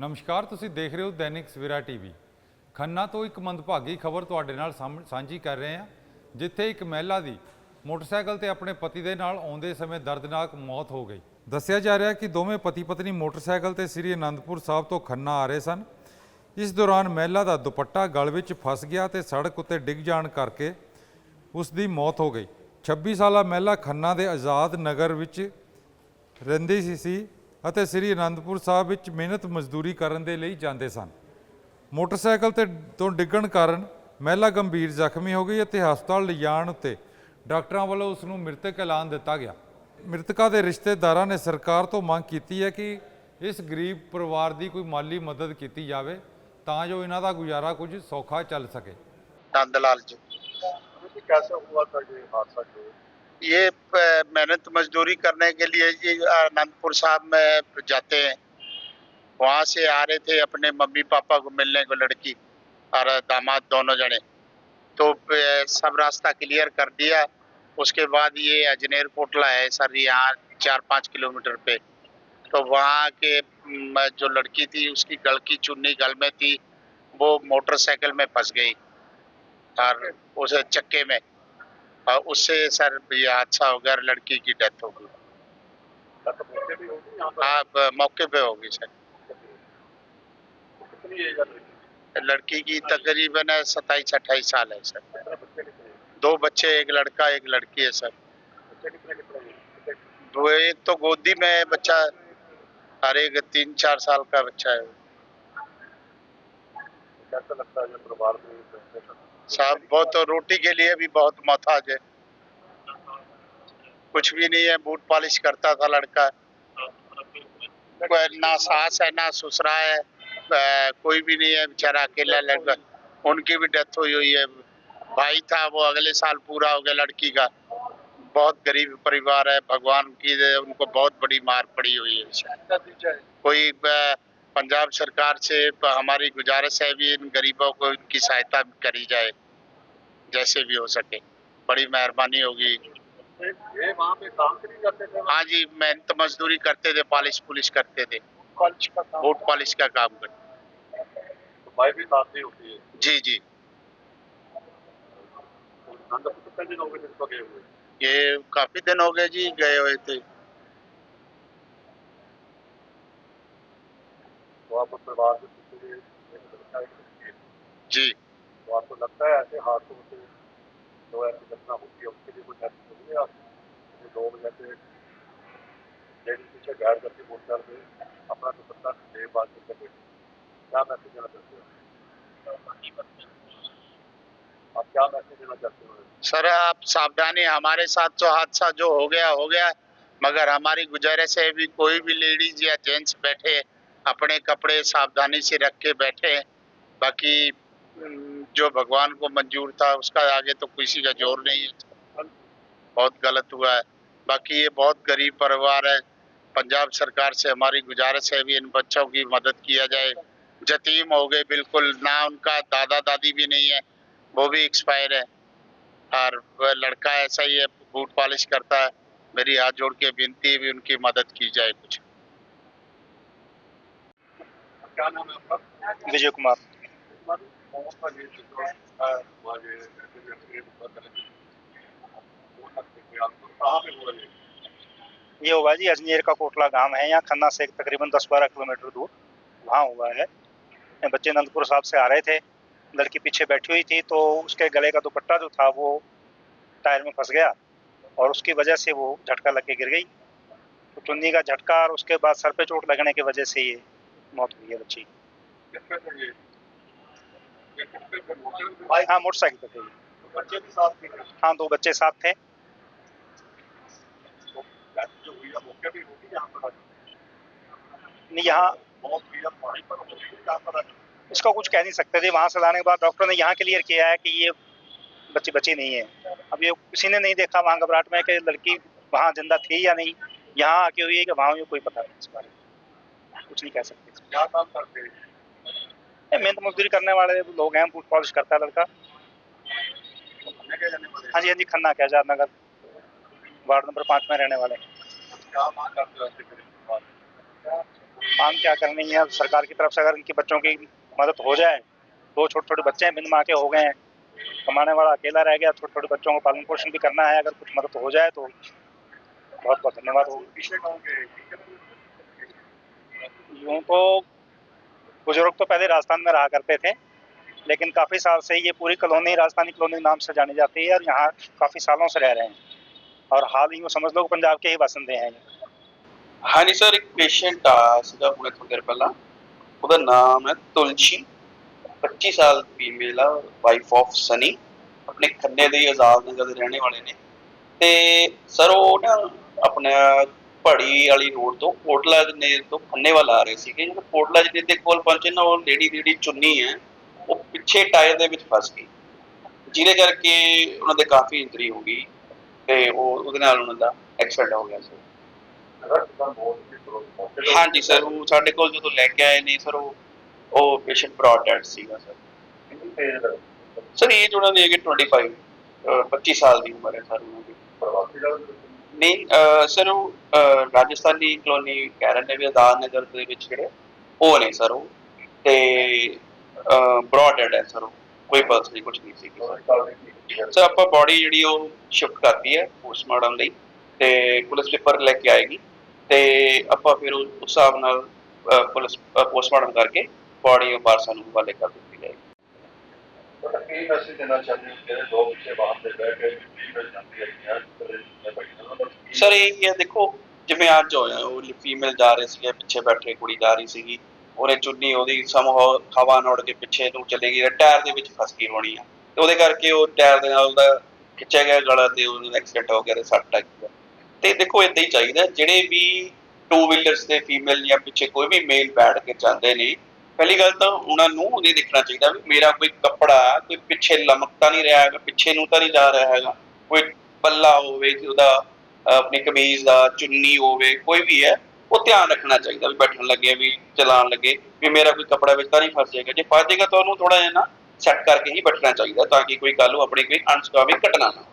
ਨਮਸਕਾਰ, ਤੁਸੀਂ ਦੇਖ ਰਹੇ ਹੋ ਦੈਨਿਕ ਸਵੇਰਾ ਟੀਵੀ। ਖੰਨਾ ਤੋਂ ਇੱਕ ਮੰਦਭਾਗੀ ਖਬਰ ਤੁਹਾਡੇ ਨਾਲ ਸਾਂਭ- ਸਾਂਝੀ ਕਰ ਰਹੇ ਹਾਂ, ਜਿੱਥੇ ਇੱਕ ਮਹਿਲਾ ਦੀ ਮੋਟਰਸਾਈਕਲ ਤੇ ਆਪਣੇ ਪਤੀ ਦੇ ਨਾਲ ਆਉਂਦੇ ਸਮੇਂ ਦਰਦਨਾਕ ਮੌਤ ਹੋ ਗਈ। ਦੱਸਿਆ ਜਾ ਰਿਹਾ ਕਿ ਦੋਵੇਂ ਪਤੀ ਪਤਨੀ ਮੋਟਰਸਾਈਕਲ ਤੇ ਸ੍ਰੀ ਅਨੰਦਪੁਰ ਸਾਹਿਬ ਤੋਂ ਖੰਨਾ ਆ ਰਹੇ ਸਨ। ਇਸ ਦੌਰਾਨ ਮਹਿਲਾ ਦਾ ਦੁਪੱਟਾ ਗਲ ਵਿੱਚ ਫਸ ਗਿਆ ਤੇ ਸੜਕ ਉੱਤੇ ਡਿੱਗ ਜਾਣ ਕਰਕੇ ਉਸ ਦੀ ਮੌਤ ਹੋ ਗਈ। 26 ਸਾਲਾ ਮਹਿਲਾ ਖੰਨਾ ਦੇ ਆਜ਼ਾਦ ਨਗਰ ਵਿੱਚ ਰਹਿੰਦੀ ਸੀ। ਅਤੇ ਸ੍ਰੀ ਅਨੰਦਪੁਰ ਸਾਹਿਬ ਵਿੱਚ ਮਿਹਨਤ ਮਜ਼ਦੂਰੀ ਕਰਨ ਦੇ ਲਈ ਜਾਂਦੇ ਸਨ ਮੋਟਰਸਾਈਕਲ ਤੇ ਤੋਂ ਡਿੱਗਣ ਕਾਰਨ ਮਹਿਲਾ ਗੰਭੀਰ ਜ਼ਖਮੀ ਹੋ ਗਈ ਅਤੇ ਹਸਪਤਾਲ ਲਿਜਾਣ ਉੱਤੇ ਡਾਕਟਰਾਂ ਵੱਲੋਂ ਉਸ ਨੂੰ ਮ੍ਰਿਤਕ ਐਲਾਨ ਦਿੱਤਾ ਗਿਆ ਮ੍ਰਿਤਕਾ ਦੇ ਰਿਸ਼ਤੇਦਾਰਾਂ ਨੇ ਸਰਕਾਰ ਤੋਂ ਮੰਗ ਕੀਤੀ ਹੈ ਕਿ ਇਸ ਗਰੀਬ ਪਰਿਵਾਰ ਦੀ ਕੋਈ ਮਾਲੀ ਮਦਦ ਕੀਤੀ ਜਾਵੇ ਤਾਂ ਜੋ ਇਹਨਾਂ ਦਾ ਗੁਜ਼ਾਰਾ ਕੁਝ ਸੌਖਾ ਚੱਲ ਸਕੇ नंदलाल जी कि कैसे हुआ था ये हादसा जो ये मेहनत मजदूरी करने के लिए आनंदपुर साहब में जाते हैं। वहाँ से आ रहे थे अपने मम्मी पापा को मिलने को, लड़की और दामाद दोनों जने। तो सब रास्ता क्लियर कर दिया। उसके बाद ये अजनेर कोटला है सर, यहाँ चार पाँच किलोमीटर पे। तो वहाँ के जो लड़की थी, उसकी गल की चुन्नी गल में थी। वो मोटरसाइकिल में फंस गई। और उस चक्के में और उससे सर ये हादसा हो गया और लड़की की डेथ हो गई भी आप मौके पे होगी सर लड़की की तकरीबन है सताईस, अट्ठाईस साल है सर? दो बच्चे, एक लड़का, एक लड़की है सर वो एक तो गोदी में बच्चा और एक तीन, चार साल का बच्चा है कैसा लगता है परिवार में? साहब बहुत रोटी के लिए भी बहुत मोहताज है कुछ भी नहीं है बूट पॉलिश करता था लड़का। कोई ना सास है ना ससुरा है अ, कोई भी नहीं है बेचारा अकेला लड़का। उनकी भी डेथ हुई हुई है। भाई था वो अगले साल पूरा हो गया लड़की का। बहुत गरीब परिवार है भगवान की उनको बहुत बड़ी मार पड़ी हुई है। कोई पंजाब सरकार से हमारी गुजारिश है भी इन गरीबों को इनकी सहायता करी जाए, जैसे भी हो सके। बड़ी मेहरबानी होगी। हाँ जी मेहनत मजदूरी करते थे, पॉलिश पुलिश करते थे। बूट पॉलिश का काम करते तो जी जी। तो ये काफ़ी दिन हो गए जी, गए हुए थे। आप उस परिवार। जी। तो आपको लगता है ऐसे हादसों से जो ऐसी घटना होती है उसके लिए होगी आप लोग जैसे लेडीज़ पीछे गायर करके बोलते हैं अपना तो ले बात करके बैठे क्या मैसेज देना चाहते हो? आप क्या मैसेज देना चाहते हो? सर आप सावधानी हमारे साथ जो हादसा जो हो गया हो गया मगर हमारी गुजारिश है भी कोई भी लेडीज़ या जेंट्स बैठे अपने कपड़े सावधानी से रख के बैठे बाकी जो भगवान को मंजूर था, उसका आगे तो किसी का ज़ोर नहीं है। बहुत गलत हुआ है। बाकी ये बहुत गरीब परिवार है। पंजाब सरकार से हमारी गुजारिश है भी इन बच्चों की मदद किया जाए। जतीम हो गए बिल्कुल, ना उनका दादा दादी भी नहीं है, वो भी एक्सपायर है। और वह लड़का ऐसा ही है, बूट पॉलिश करता है। मेरी हाथ जोड़ के विनती है भी उनकी मदद की जाए कुछ। क्या नाम है आपका? विजय कुमार। ये होगा जी अजमेर का कोटला गाँव है यहाँ खन्ना से तकरीबन 10-12 किलोमीटर दूर वहाँ हुआ है। बच्चे नंदपुर साहब से आ रहे थे लड़की पीछे बैठी हुई थी तो उसके गले का दुपट्टा जो था वो टायर में फंस गया और उसकी वजह से वो झटका लग के गिर गई। तो चुन्नी का झटका और उसके बाद सर पे चोट लगने की वजह से ये मौत हुई है बच्ची हाँ मोटरसाइकिल पे बच्चे भी साथ थे हाँ। दो बच्चे साथ थे। तो नहीं यहाँ इसका कुछ कह नहीं सकते थे। वहाँ से लाने के बाद डॉक्टर ने यहाँ क्लियर किया है कि ये बच्ची बच्ची नहीं है। अब ये किसी ने नहीं देखा वहाँ घबराहट में कि लड़की वहाँ ज़िंदा थी या नहीं। यहाँ आके हुई है कि वहाँ कोई पता नहीं इस बारे में। कुछ नहीं कह सकते। क्या काम करते मेहनत मजदूरी करने वाले लोग हैं बूट पॉलिश करता है लड़का। हाँ? जी हाँ जी खन्ना के आज़ाद नगर वार्ड नंबर पाँच में रहने वाले। मांग क्या करनी है? सरकार की तरफ़ से अगर इनकी बच्चों की मदद हो जाए दो छोटे छोटे बच्चे हैं बिन माँ के हो गए हैं कमाने वाला अकेला रह गया छोटे छोटे बच्चों को पालन पोषण भी करना है अगर कुछ मदद हो जाए तो बहुत बहुत धन्यवाद होगा यूँ तो बुजुर्ग तो पहले राजस्थान में रहा करते थे लेकिन काफ़ी साल से ये पूरी कॉलोनी राजस्थानी कॉलोनी नाम से जानी जाती है और यहाँ काफ़ी सालों से रह रहे हैं और हाल ही में समझ लो कि पंजाब के ही बासिंदे हैं ये। ਹਾਂਜੀ ਸਰ ਇੱਕ ਪੇਸ਼ੈਂਟ ਆ ਸੀਗਾ ਹੁਣੇ ਥੋੜੀ ਦੇਰ ਪਹਿਲਾਂ ਉਹਦਾ ਨਾਮ ਹੈ ਤੁਲਸੀ 25 ਸਾਲ ਫੀਮੇਲ ਆ ਵਾਈਫ ਆਫ ਸਨੀ ਆਪਣੇ ਖੰਨੇ ਦੇ ਹੀ ਆਜ਼ਾਦ ਨਗਰ ਦੇ ਰਹਿਣੇ ਵਾਲੇ ਨੇ ਤੇ ਸਰ ਉਹ ਨਾ ਆਪਣਾ ਪੜੀ ਵਾਲੀ ਰੋਡ ਤੋਂ ਕੋਟਲਾ ਜਨੇ ਤੋਂ ਖੰਨੇ ਵੱਲ ਆ ਰਹੇ ਸੀਗੇ। ਜਦੋਂ ਕੋਟਲਾ ਜਨੇ ਦੇ ਕੋਲ ਪਹੁੰਚੇ ਨਾ, ਉਹ ਲੇਡੀ ਦੀ ਜਿਹੜੀ ਚੁੰਨੀ ਹੈ, ਉਹ ਪਿੱਛੇ ਟਾਇਰ ਦੇ ਵਿੱਚ ਫਸ ਗਈ। ਜਿਹਦੇ ਕਰਕੇ ਉਹਨਾਂ ਦੇ ਕਾਫੀ ਇੰਜਰੀ ਹੋ ਗਈ ਤੇ ਉਹ ਉਹਦੇ ਨਾਲ ਉਹਨਾਂ ਦਾ ਐਕਸੀਡੈਂਟ ਹੋ ਗਿਆ ਸੀ। ਰਕਤ ਦਾ ਬਹੁਤ ਹੀ ਕਰੋ ਮੌਕੇ ਤੇ ਹਾਂਜੀ ਸਰ, ਉਹ ਸਾਡੇ ਕੋਲ ਜਦੋਂ ਲੈ ਕੇ ਆਏ ਨੇ ਸਰ, ਉਹ ਉਹ ਪੇਸ਼ੈਂਟ ਬ੍ਰੌਡ ਡੈਡ ਸੀਗਾ ਸਰ। ਕਿੰਨੀ ਤੇਜ਼ ਦਾ ਸਰ ਇਹ ਉਹਨਾਂ ਦੀ ਹੈਗੀ 25 ਅਹ 25 ਸਾਲ ਦੀ ਉਮਰ ਹੈ ਸਰ ਉਹਨਾਂ ਦੀ। ਪ੍ਰਵਾਸੀ ਸਰ ਉਹ ਰਾਜਸਥਾਨੀ ਕਲੋਨੀ ਕਹਿ ਨੇ ਵੀ ਆਜ਼ਾਦ ਨਗਰ ਦੇ ਵਿੱਚ ਜਿਹੜੇ, ਉਹ ਨੇ ਸਰ ਉਹ। ਤੇ ਬ੍ਰੌਡ ਹੈ ਸਰ ਕੋਈ ਪਲਸ ਨਹੀਂ ਕੁਝ ਨਹੀਂ ਸੀ ਸਰ ਆਪਾਂ ਬਾਡੀ ਜਿਹੜੀ ਉਹ ਸ਼ਿਫਟ ਕਰਤੀ ਹੈ ਪੋਸਟਮਾਰਟਮ ਲਈ, ਤੇ ਪੁਲਿਸ ਪੇਪਰ ਲੈ ਕੇ ਆਏਗੀ। ਤੇ ਆਪਾਂ ਫਿਰ ਉਸ ਹਿਸਾਬ ਨਾਲ ਪੁਲਿਸ ਪੋਸਟਮਾਰਟਮ ਕਰਕੇ ਬਾਡੀ ਵਾਰਸਾਂ ਨੂੰ ਹਵਾਲੇ ਕਰ ਦਿੱਤੀ ਜਾਏਗੀ। ਕੀ ਮੈਸੇਜ ਦੇਣਾ ਚਾਹੁੰਦੇ ਹੋ ਜਿਹੜੇ ਦੋ ਪਿੱਛੇ ਬਾਹਰ ਤੇ ਬਹਿ ਕੇ ਵੀ ਜਾਂਦੀ ਹੈ ਕਿ ਯਾਰ ਸਰ ਇਹ ਕੀ ਦੇਖੋ, ਜਿਵੇਂ ਅੱਜ ਹੋਇਆ, ਉਹ ਫੀਮੇਲ ਜਾ ਰਹੇ ਸੀਗੇ, ਪਿੱਛੇ ਬੈਠੇ ਕੁੜੀ ਜਾ ਰਹੀ ਸੀਗੀ, ਉਹਨੇ ਚੁੰਨੀ ਉਹਦੀ ਸਮੂਹ ਹਵਾ ਨਾਲ ਉੱਡ ਕੇ ਪਿੱਛੇ ਨੂੰ ਚਲੇ ਗਈ ਟਾਇਰ ਦੇ ਵਿੱਚ ਫਸ ਗਈ ਹੋਣੀ ਆ। ਤੇ ਉਹਦੇ ਕਰਕੇ ਉਹ ਟਾਇਰ ਦੇ ਨਾਲ ਉਹਦਾ ਖਿੱਚਿਆ ਗਿਆ ਗਲਾ ਤੇ ਉਹਦਾ ਐਕਸੀਡੈਂਟ ਹੋ ਗਿਆ ਤੇ ਸੱਟ ਲੱਗ ਗਿਆ ਤੇ ਦੇਖੋ ਇਦਾਂ ਹੀ ਚਾਹੀਦਾ, ਜਿਹੜੇ ਵੀ ਟੂ ਵੀਲਰਸ ਦੇ ਫੀਮੇਲ ਜਾਂ ਪਿੱਛੇ ਕੋਈ ਵੀ ਮੇਲ ਬੈਠ ਕੇ ਜਾਂਦੇ ਨੇ, ਪਹਿਲੀ ਗੱਲ ਤਾਂ ਉਹਨਾਂ ਨੂੰ ਇਹ ਦੇਖਣਾ ਚਾਹੀਦਾ ਵੀ ਮੇਰਾ ਕੋਈ ਕੱਪੜਾ, ਕੋਈ ਪਿੱਛੇ ਲਮਕਤਾ ਨਹੀਂ ਰਿਹਾ ਹੈਗਾ, ਪਿੱਛੇ ਨੂੰ ਤਾਂ ਨਹੀਂ ਜਾ ਰਿਹਾ ਹੈਗਾ, ਕੋਈ ਪੱਲਾ ਹੋਵੇ ਕਿ ਆਪਣੀ ਕਮੀਜ਼ ਦਾ, ਚੁੰਨੀ ਹੋਵੇ, ਕੋਈ ਵੀ ਹੈ, ਉਹ ਧਿਆਨ ਰੱਖਣਾ ਚਾਹੀਦਾ ਵੀ ਬੈਠਣ ਲੱਗੇ, ਵੀ ਚਲਾਉਣ ਲੱਗੇ, ਵੀ ਮੇਰਾ ਕੋਈ ਕੱਪੜਾ ਵਿੱਚ ਤਾਂ ਨਹੀਂ ਫਸ ਜਾਏਗਾ। ਜੇ ਫਸ ਜਾਏਗਾ ਤਾਂ ਉਹਨੂੰ ਥੋੜਾ ਜਿਹਾ ਨਾ ਸੈੱਟ ਕਰਕੇ ਹੀ ਬੈਠਣਾ ਚਾਹੀਦਾ, ਤਾਂ ਕਿ ਕੋਈ ਕੱਲ ਨੂੰ ਆਪਣੀ ਕੋਈ ਅਨਸਕਾਮੀ ਘਟਨਾ ਨਾ